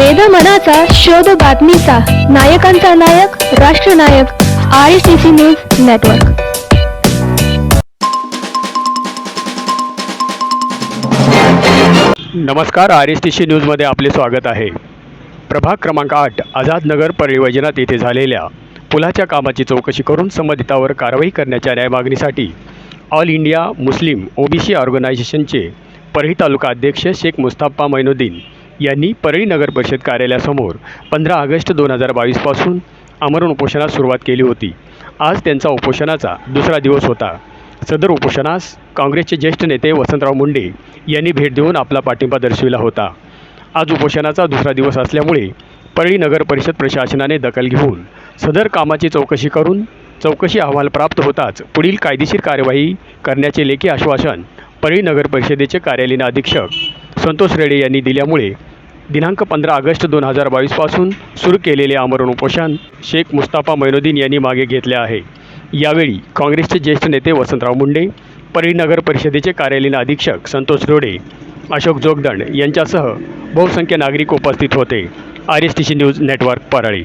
वेद मनाचा शोध बातमीचा. नायकांचा नायक राष्ट्रनायक I C C news network नमस्कार आर एस टी सी न्यूजमध्ये आपले स्वागत आहे. प्रभाग क्रमांक आठ आझादनगर परिवजनात येथे झालेल्या पुलाच्या कामाची चौकशी करून संबंधितावर कारवाई करण्याच्या न्याय मागणीसाठी ऑल इंडिया मुस्लिम ओबीसी ऑर्गनायझेशनचे परळी तालुका अध्यक्ष शेख मुस्ताफा मैनुद्दीन यांनी परळी नगर परिषद कार्यालयासमोर पंधरा ऑगस्ट दोन हजार बावीसपासून आमरण उपोषणास सुरुवात केली होती. आज त्यांचा उपोषणाचा दुसरा दिवस होता. सदर उपोषणास काँग्रेसचे ज्येष्ठ नेते वसंतराव मुंडे यांनी भेट देऊन आपला पाठिंबा दर्शविला होता. आज उपोषणाचा दुसरा दिवस असल्यामुळे परळी नगर परिषद प्रशासनाने दखल घेऊन सदर कामाची चौकशी करून चौकशी अहवाल प्राप्त होताच पुढील कायदेशीर कार्यवाही करण्याचे लेखी आश्वासन परळी नगर परिषदेचे कार्यालयीन अधीक्षक संतोष रेडे यांनी दिल्यामुळे दिनांक पंधरा ऑगस्ट दोन हजार बावीसपासून सुरू केलेले आमरण उपोषण शेख मुस्ताफा मैनुद्दीन यांनी मागे घेतले आहे. यावेळी काँग्रेसचे ज्येष्ठ नेते वसंतराव मुंडे परळी नगर परिषदेचे कार्यालयीन अधीक्षक संतोष रोडे अशोक जोगदंड यांच्यासह बहुसंख्य नागरिक उपस्थित होते. R S T C news network Parli.